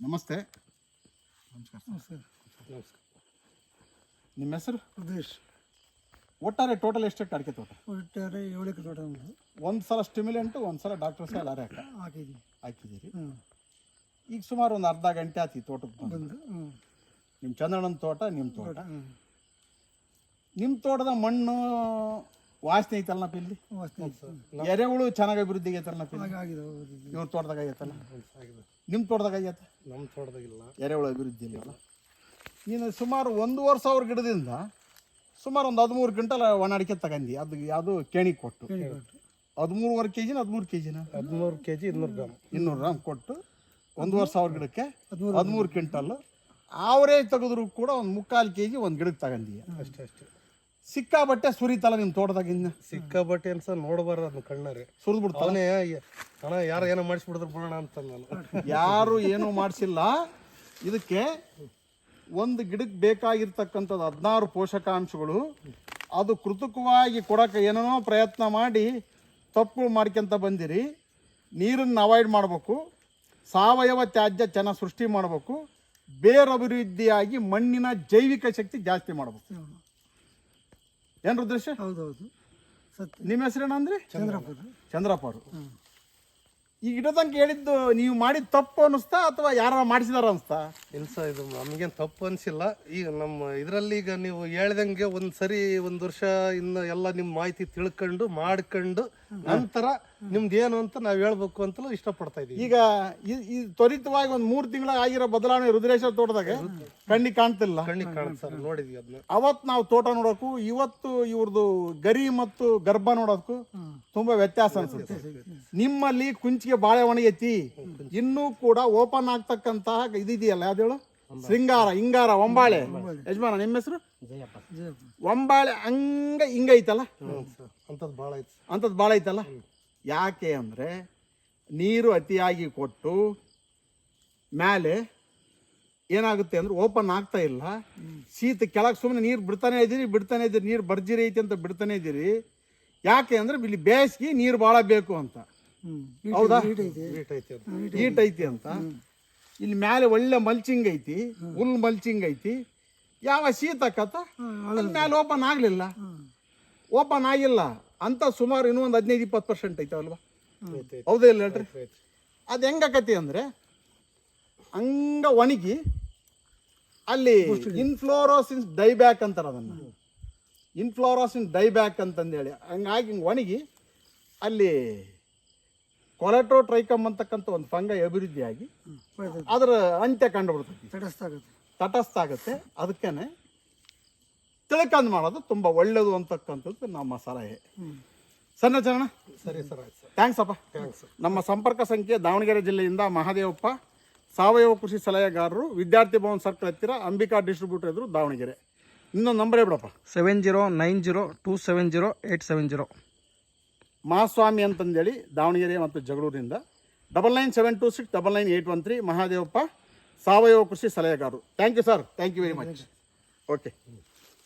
ನಮಸ್ತೆ. ನಮಸ್ಕಾರ ಸರ್. ನಮಸ್ಕಾರ ನಿಮ್ಮ ಹೆಸರು? ಪ್ರದೇಶ್. ಒಟ್ಟಾರೆ ಟೋಟಲ್ ಎಷ್ಟೆಷ್ಟು ಅಡಿಕೆ ತೋಟ? ಒಟ್ಟಾರೆ ಏಳು ಎಕರೆ ತೋಟ ನಮ್ಮದು ಒಂದು ಸಲ ಸ್ಟಿಮ್ಯುಲೆಂಟು ಒಂದು ಸಲ ಡಾಕ್ಟರ್ ಸಹ ಲಾರಿ ಹಾಕ ಹಾಕಿದ್ದೀನಿ ಹಾಕಿದ್ದೀರಿ ಹ್ಞೂ ಈಗ ಸುಮಾರು ಒಂದು ಅರ್ಧ ಗಂಟೆ ಆಯ್ತು ಈ ತೋಟಕ್ಕೆ ಬಂದು. ಬಂದು ಹ್ಞೂ ನಿಮ್ಮ ಚಂದ್ರಣ್ಣನ ತೋಟ ನಿಮ್ಮ ತೋಟ. ತೋಟ ಹ್ಞೂ ನಿಮ್ಮ ತೋಟದ ಮಣ್ಣು ವಾಸನೆ ಐತಲ್ಲ ನಪ್ಪ ಇಲ್ಲಿ ವಾಸನೆ ಎರೆಹುಳು ಚೆನ್ನಾಗಿ ಅಭಿವೃದ್ಧಿ ಆಗೈತಲ್ಲ ನಪ್ಪ ಆಗಿದೆ ಇವ್ರ ತೋಟದಾಗ ಆಗೈತಲ್ಲ ನಿಮ್ಮ ತೋಟದಾಗ ಆಗೈತೆ ನಮ್ಮ ತೋಟದಾಗಿಲ್ಲ ಎರೆಹುಳು ಅಭಿವೃದ್ಧಿ ಇಲ್ಲ ನೀನು ಸುಮಾರು ಒಂದೂವರೆ ಸಾವಿರ ಗಿಡದಿಂದ ಸುಮಾರು ಒಂದು ಹದಿಮೂರು ಕ್ವಿಂಟಲ್ ಒಣ ಅಡಿಕೆ ತಗಂದಿ. ಅದು ಯಾವುದು ಕೇಣಿ ಕೊಟ್ಟು. ಹದಿಮೂರುವರೆ ಕೆ ಜಿನ ಹದಿಮೂರು ಕೆ ಜಿನ ಹದಿಮೂರು ಕೆ ಜಿ ಇನ್ನೂರು ಗ್ರಾಮ್. ಇನ್ನೂರು ಗ್ರಾಮ್ ಕೊಟ್ಟು ಒಂದೂವರೆ ಸಾವಿರ ಗಿಡಕ್ಕೆ ಹದಿಮೂರು ಕ್ವಿಂಟಲ್. ಆವರೇಜ್ ತೆಗೆದ್ರು ಕೂಡ ಒಂದು ಮುಕ್ಕಾಲು ಕೆ ಜಿ ಒಂದು ಗಿಡಕ್ಕೆ ತಗಂದಿ. ಅಷ್ಟೇ ಅಷ್ಟೇ. ಸಿಕ್ಕಾಬಟ್ಟೆ ಸುರಿತಲ್ಲ ನಿಮ್ಮ ತೋಟದಾಗ ಇನ್ನ? ಸಿಕ್ಕಾಬಟ್ಟೆ ಅನ್ಸ ನೋಡಬಾರ್ದು ಅದನ್ನ ಕಣ್ಣಾರೆ. ಸುರಿದು ಬಿಡ್ತಾನೆ ಅವನೇ ಹಣ ಯಾರು ಏನೋ ಮಾಡಿಸ್ಬಿಡಿದ್ರು ಬಿಡೋಣ ಅಂತ ನಾನು. ಯಾರು ಏನೂ ಮಾಡಿಸಿಲ್ಲ. ಇದಕ್ಕೆ ಒಂದು ಗಿಡಕ್ಕೆ ಬೇಕಾಗಿರ್ತಕ್ಕಂಥದ್ದು ಹದಿನಾರು ಪೋಷಕಾಂಶಗಳು. ಅದು ಕೃತಕವಾಗಿ ಕೊಡೋಕೆ ಏನೇನೋ ಪ್ರಯತ್ನ ಮಾಡಿ ತಪ್ಪು ಮಾಡ್ಕೊಂತ ಬಂದಿರಿ. ನೀರನ್ನು ಅವಾಯ್ಡ್ ಮಾಡಬೇಕು. ಸಾವಯವ ತ್ಯಾಜ್ಯ ಚೆನ್ನಾಗಿ ಸೃಷ್ಟಿ ಮಾಡಬೇಕು. ಬೇರೆ ಅಭಿವೃದ್ಧಿಯಾಗಿ ಮಣ್ಣಿನ ಜೈವಿಕ ಶಕ್ತಿ ಜಾಸ್ತಿ ಮಾಡಬೇಕು. ಏನು ರುದ್ರೇಶ ಹೌದು ಹೌದು ಸತ್ಯ. ನಿಮ್ಮ ಹೆಸರೇನಂದ್ರಿ ಅಂದ್ರೆ? ಚಂದ್ರಪ್ಪ ಅವರು ಈ ಗಿಡದಂಗೆ ಹೇಳಿದ್ದು ನೀವು ಮಾಡಿದ ತಪ್ಪು ಅನಿಸ್ತಾ ಅಥವಾ ಯಾರು ಮಾಡಿಸಿದಾರ ಅನಿಸ್ತಾ ಸರ್ ಇದು ನಮಗೇನು ತಪ್ಪು ಅನಿಸಿಲ್ಲ. ಈಗ ನಮ್ಮ ಇದರಲ್ಲಿ ಈಗ ನೀವು ಹೇಳ್ದಂಗೆ ಒಂದು ಸರಿ ಒಂದು ವರ್ಷ ಇನ್ನು ಎಲ್ಲ ನಿಮ್ಮ ಮಾಹಿತಿ ತಿಳ್ಕೊಂಡು ಮಾಡ್ಕೊಂಡು ನಂತರ ನಿಮ್ದು ಏನು ಅಂತ ನಾವು ಹೇಳ್ಬೇಕು ಅಂತಲೂ ಇಷ್ಟಪಡ್ತಾ ಇದೀವಿ. ಈಗ ಈ- ಈ ತ್ವರಿತವಾಗಿ ಒಂದು ಮೂರು ತಿಂಗಳ ಆಗಿರೋ ಬದಲಾವಣೆ ರುದ್ರೇಶ್ವರ ತೋಟದಾಗ ಕಣ್ಣಿ ಕಾಣ್ತಿಲ್ಲ. ಕಣ್ಣಿಗೆ ಕಾಣುತ್ತೆ ಸರ್ ನೋಡಿದ್ವಿ ಅದನ್ನ. ಅವತ್ತು ನಾವು ತೋಟ ನೋಡೋಕು ಇವತ್ತು ಇವ್ರದ್ದು ಗರಿ ಮತ್ತು ಗರ್ಭ ನೋಡೋದಕ್ಕೂ ತುಂಬಾ ವ್ಯತ್ಯಾಸ ಅನ್ಸುತ್ತೆ. ನಿಮ್ಮಲ್ಲಿ ಕುಂಚಿಗೆ ಬಾಳೆ ಒಣಗೈತಿ ಇನ್ನೂ ಕೂಡ ಓಪನ್ ಆಗ್ತಕ್ಕಂತಹ ಇದಿದೆಯಲ್ಲ ಯಾವ್ದು ಹೇಳು? ಶೃಂಗಾರ ಹಿಂಗಾರ ಒಂಬಾಳೆ ಯಜಮಾನ ನಿಮ್ಮ ಹೆಸರು ಜಯಪ್ಪ ಒಂಬಾಳೆ ಹಂಗ ಹಿಂಗ ಐತಲ್ಲ ಅಂಥದ್ದು ಭಾಳ ಐತೆ ಅಂಥದ್ದು ಭಾಳ ಐತಲ್ಲ ಯಾಕೆ ಅಂದರೆ ನೀರು ಅತಿಯಾಗಿ ಕೊಟ್ಟು ಮೇಲೆ ಏನಾಗುತ್ತೆ ಅಂದ್ರೆ ಓಪನ್ ಆಗ್ತಾ ಇಲ್ಲ ಶೀತ ಕೆಳಗೆ ಸುಮ್ಮನೆ ನೀರು ಬಿಡ್ತಾನೆ ಇದ್ದೀರಿ ಬಿಡ್ತಾನೆ ಇದ್ದೀರಿ ನೀರು ಬರ್ಜಿರಿ ಐತಿ ಅಂತ ಬಿಡ್ತಾನೆ ಇದ್ದೀರಿ ಯಾಕೆ ಅಂದ್ರೆ ಇಲ್ಲಿ ಬೇಸಿಗೆ ನೀರು ಭಾಳ ಬೇಕು ಅಂತ ಹೌದಾ ಈಟ್ ಹೀಟ್ ಐತಿ ಅಂತ ಇಲ್ಲಿ ಮೇಲೆ ಒಳ್ಳೆ ಮಲ್ಚಿಂಗ್ ಐತಿ ಹುಲ್ ಮಲ್ಚಿಂಗ್ ಐತಿ. ಯಾವ ಶೀತ ಕತ್ತ ಅಲ್ಲಿ ಮೇಲೆ ಓಪನ್ ಆಗಲಿಲ್ಲ. ಓಪನ್ ಆಗಿಲ್ಲ. ಅಂತ ಸುಮಾರು ಇನ್ನೂ ಒಂದು ಹದಿನೈದು ಇಪ್ಪತ್ತು ಪರ್ಸೆಂಟ್ ಐತೆ ಅಲ್ವಾ? ಹೌದೇ ಇಲ್ಲ ಹೇಳ್ರಿ? ಅದು ಹೆಂಗಾಕತಿ ಅಂದರೆ ಹಂಗ ಒಣಗಿ ಅಲ್ಲಿ ಇನ್ಫ್ಲೋರೋಸಿನ್ಸ್ ಡೈಬ್ಯಾಕ್ ಅಂತಾರೆ ಅದನ್ನು. ಇನ್ಫ್ಲೋರೋಸಿನ್ ಡೈಬ್ಯಾಕ್ ಅಂತಂದೇಳಿ. ಹಂಗಾಗಿ ಹಿಂಗೆ ಒಣಗಿ ಅಲ್ಲಿ ಕೊಲೆಟ್ರೋಟ್ರೈಕಮ್ ಅಂತಕ್ಕಂಥ ಒಂದು ಫಂಗ ಅಭಿವೃದ್ಧಿಯಾಗಿ ಅದರ ಅಂತ್ಯ ಕಂಡುಬಿಡ್ತೈತಿ ತಟಸ್ಥ ಆಗುತ್ತೆ ತಟಸ್ಥ ಆಗುತ್ತೆ ಅದಕ್ಕೇನೆ ತಿಳ್ಕಂದು ಮಾಡೋದು ತುಂಬ ಒಳ್ಳೆಯದು ಅಂತಕ್ಕಂಥದ್ದು ನಮ್ಮ ಸಲಹೆ. ಸಣ್ಣ ಚರಣ? ಸರಿ ಸರ್ ಆಯ್ತು ಥ್ಯಾಂಕ್ಸ್ ಅಪ್ಪ. ಥ್ಯಾಂಕ್ಸ್ ನಮ್ಮ ಸಂಪರ್ಕ ಸಂಖ್ಯೆ ದಾವಣಗೆರೆ ಜಿಲ್ಲೆಯಿಂದ ಮಹಾದೇವಪ್ಪ ಸಾವಯವ ಕೃಷಿ ಸಲಹೆಗಾರರು ವಿದ್ಯಾರ್ಥಿ ಭವನ್ ಸರ್ಕಲ್ ಹತ್ತಿರ ಅಂಬಿಕಾ ಡಿಸ್ಟ್ರಿಬ್ಯೂಟರ್ ಎದುರು ದಾವಣಗೆರೆ. ಇನ್ನೊಂದು ನಂಬರ್ ಬಿಡಪ್ಪ seven zero nine zero two seven zero eight seven zero Mahaswami ಅಂತಂದೇಳಿ ದಾವಣಗೆರೆ ಮತ್ತು ಜಗಳೂರಿನಿಂದ. Double nine seven two six double nine eight one three Mahadevappa ಸಾವಯವ ಕೃಷಿ ಸಲಹೆಗಾರರು. Thank you sir thank you very much okay